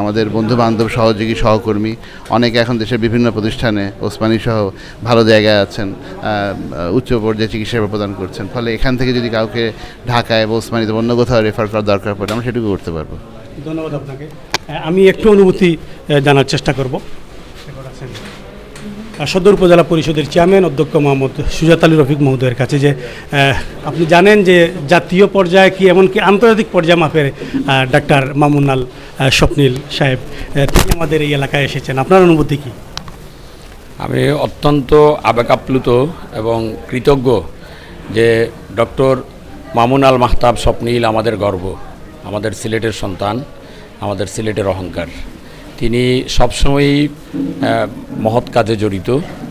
আমাদের বন্ধু বান্ধব সহযোগী, সহকর্মী, অনেকে এখন দেশের বিভিন্ন প্রতিষ্ঠানে ওসমানী সহ ভালো জায়গায় আছেন উচ্চ পর্যায়ে চিকিৎসা প্রদান করছেন। ফলে এখান থেকে যদি কাউকে ঢাকায় বা ওসমানীতে অন্য কোথাও রেফার করার দরকার পড়ে, আমরা সেটুকু করতে পারব। ধন্যবাদ আপনাকে। আমি একটু অনুভূতি জানার চেষ্টা করব। সদর উপজেলা পরিষদের চেয়ারম্যান অধ্যক্ষ মোহাম্মদ সুজাত আলী রফিক মহোদয়ের কাছে যে আপনি জানেন যে জাতীয় পর্যায়ে কি এমনকি আন্তর্জাতিক পর্যায়ে মাপের ডাক্তার মামুনাল স্বপ্নীল সাহেব তিনি আমাদের এই এলাকায় এসেছেন। আপনার অনুভূতি কি? আমি অত্যন্ত আবেগাপ্লুত এবং কৃতজ্ঞ যে ডক্টর মামুন আল মাহতাব স্বপ্নীল আমাদের গর্ব, আমাদের সিলেটের সন্তান, আমাদের সিলেটের অহংকার। তিনি সবসময়ই মহৎ কাজে জড়িত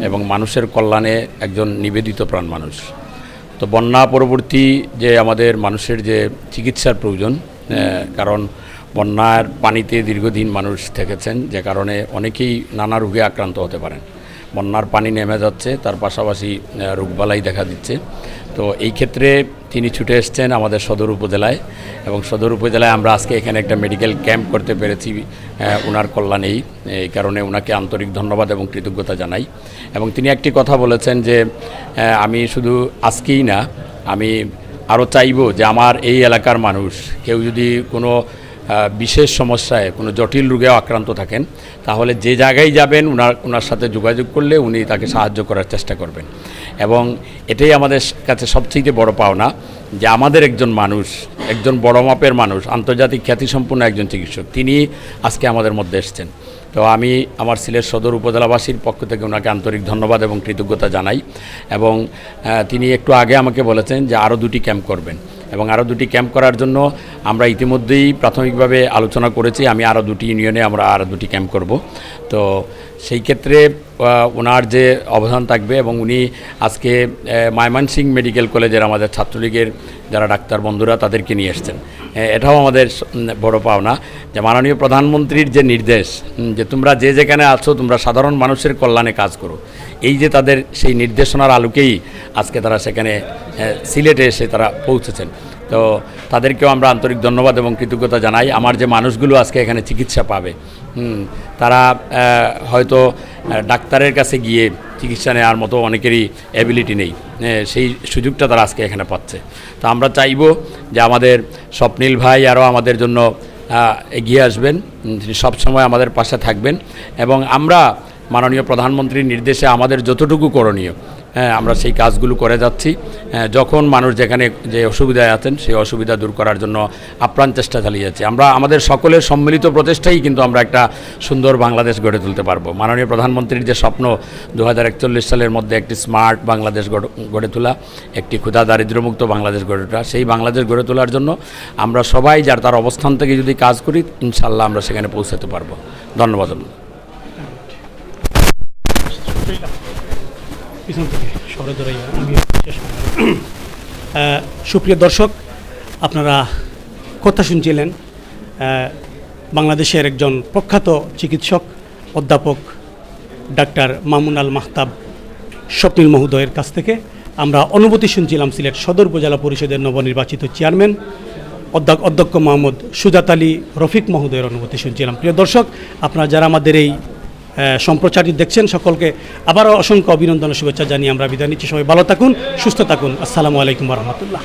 এবং মানুষের কল্যাণে একজন নিবেদিত প্রাণ মানুষ। তো বন্যা পরবর্তী যে আমাদের মানুষের যে চিকিৎসার প্রয়োজন কারণ বন্যার পানিতে দীর্ঘদিন মানুষ থেকেছেন, যে কারণে অনেকেই নানা রোগে আক্রান্ত হতে পারেন। বন্যার পানি নেমে যাচ্ছে, তার পাশাপাশি রোগবালাই দেখা দিচ্ছে। তো এই ক্ষেত্রে তিনি ছুটে এসছেন আমাদের সদর উপজেলায় এবং সদর উপজেলায় আমরা আজকে এখানে একটা মেডিকেল ক্যাম্প করতে পেরেছি ওনার কল্যাণেই। এই কারণে ওনাকে আন্তরিক ধন্যবাদ এবং কৃতজ্ঞতা জানাই। এবং তিনি একটি কথা বলেছেন যে আমি শুধু আজকেই না, আমি আরও চাইব যে আমার এই এলাকার মানুষ কেউ যদি কোনো বিশেষ সমস্যায় কোনো জটিল রোগেও আক্রান্ত থাকেন, তাহলে যে জায়গায় যাবেন ওনার ওনার সাথে যোগাযোগ করলে উনি তাকে সাহায্য করার চেষ্টা করবেন। এবং এটাই আমাদের কাছে সবচেয়ে বড় পাওনা যে আমাদের একজন মানুষ, একজন বড় মাপের মানুষ, আন্তর্জাতিক খ্যাতিসম্পন্ন একজন চিকিৎসক, তিনি আজকে আমাদের মধ্যে এসছেন। তো আমি আমার সিলেট সদর উপজেলাবাসীর পক্ষ থেকে ওনাকে আন্তরিক ধন্যবাদ এবং কৃতজ্ঞতা জানাই। এবং তিনি একটু আগে আমাকে বলেছেন যে আরও দুটি ক্যাম্প করবেন। এবং আরও দুটি ক্যাম্প করার জন্য আমরা ইতিমধ্যেই প্রাথমিকভাবে আলোচনা করেছি। আমি আরও দুটি ইউনিয়নে আমরা আরও দুটি ক্যাম্প করব। তো সেই ক্ষেত্রে ওনার যে অবদান থাকবে এবং উনি আজকে মায়মানসিং মেডিকেল কলেজের আমাদের ছাত্রলীগের যারা ডাক্তার বন্ধুরা তাদেরকে নিয়ে এসছেন। এটাও আমাদের বড় পাওনা যে মাননীয় প্রধানমন্ত্রীর যে নির্দেশ যে তোমরা যে যেখানে আছো তোমরা সাধারণ মানুষের কল্যাণে কাজ করো। এই যে তাদের সেই নির্দেশনার আলোকেই আজকে তারা সেখানে সিলেটে এসে তারা পৌঁছেছেন। তো তাদেরকেও আমরা আন্তরিক ধন্যবাদ এবং কৃতজ্ঞতা জানাই। আমার যে মানুষগুলো আজকে এখানে চিকিৎসা পাবে তারা হয়তো ডাক্তারের কাছে গিয়ে চিকিৎসা নেওয়ার মতো অনেকেরই অ্যাবিলিটি নেই। সেই সুযোগটা তারা আজকে এখানে পাচ্ছে। তো আমরা চাইব যে আমাদের স্বপ্নীল ভাই আরও আমাদের জন্য এগিয়ে আসবেন তিনি সবসময় আমাদের পাশে থাকবেন এবং আমরা মাননীয় প্রধানমন্ত্রীর নির্দেশে আমাদের যতটুকু করণীয় আমরা সেই কাজগুলো করে যাচ্ছি। হ্যাঁ, যখন মানুষ যেখানে যে অসুবিধায় আছেন সেই অসুবিধা দূর করার জন্য আপ্রাণ চেষ্টা চালিয়ে যাচ্ছি আমরা আমাদের সকলের সম্মিলিত প্রচেষ্টাই কিন্তু আমরা একটা সুন্দর বাংলাদেশ গড়ে তুলতে পারব। মাননীয় প্রধানমন্ত্রীর যে স্বপ্ন দু হাজার একচল্লিশ সালের মধ্যে একটি স্মার্ট বাংলাদেশ গড়- গড়ে তোলা একটি ক্ষুধা দারিদ্র্যমুক্ত বাংলাদেশ গড়ে তোলা সেই বাংলাদেশ গড়ে তোলার জন্য আমরা সবাই যার তার অবস্থান থেকে যদি কাজ করি ইনশাল্লাহ আমরা সেখানে পৌঁছাতে পারব। ধন্যবাদ। পিছন থেকে সরে দৌড়াইয়া আমি শেষ সুপ্রিয় দর্শক, আপনারা কথা শুনছিলেন বাংলাদেশের একজন প্রখ্যাত চিকিৎসক, অধ্যাপক ডাক্তার মামুন আল মাহতাব স্বপ্নীল মহোদয়ের কাছ থেকে আমরা অনুভূতি শুনছিলাম সিলেট সদর উপজেলা পরিষদের নবনির্বাচিত চেয়ারম্যান অধ্যক্ষ মোহাম্মদ সুজাত আলী রফিক মহোদয়ের অনুভূতি শুনছিলাম। প্রিয় দর্শক, আপনারা যারা আমাদের এই সম্প্রচারটি দেখছেন সকলকে আবারও অসংখ্য অভিনন্দন, শুভেচ্ছা জানিয়ে আমরা বিদায় নিচ্ছি। সবাই ভালো থাকুন, সুস্থ থাকুন। আসসালামু আলাইকুম রহমতুল্লাহ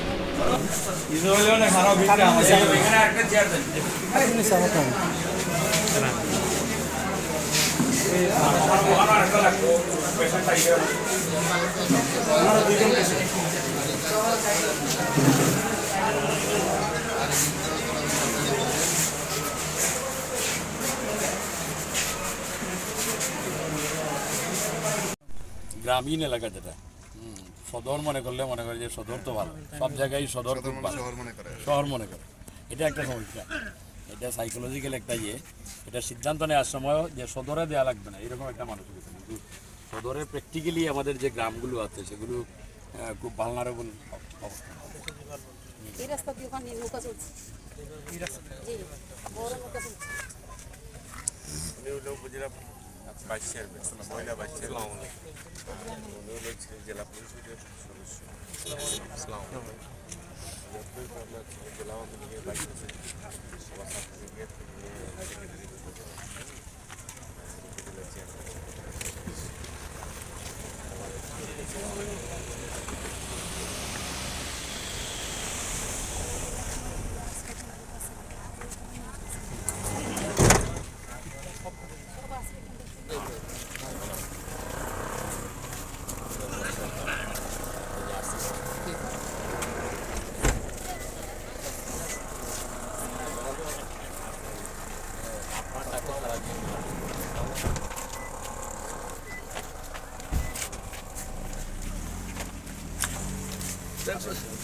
গ্রামীণ এলাকা যেটা সদর মনে করলে মনে করে যে সদর তো ভালো। সব জায়গায় সদর খুব ভালো। শহর মনে করে। এটা একটা সমস্যা। এটা সাইকোলজিক্যাল একটা ইয়ে। এটা সিদ্ধান্ত নেওয়ার সময় যে সদরে দেওয়া লাগবে না এরকম একটা মানুষ কিন্তু সদরে প্র্যাকটিক্যালি আমাদের যে গ্রামগুলো আছে সেগুলো খুব ভালনারেবল অবস্থা। এই রাস্তা দিয়ে ওখানে নৌকা চলছে। জি বড় নৌকা চলছে। উপজেলা ভাইস চেয়ারম্যান মহিলা ভাইস চেয়ারম্যান উনি হলো জেলা পরিষদের সদস্য জেলা আওয়ামী লীগের সবার সার্টিফিকেট নিয়ে সেক্রেটারি Johnson.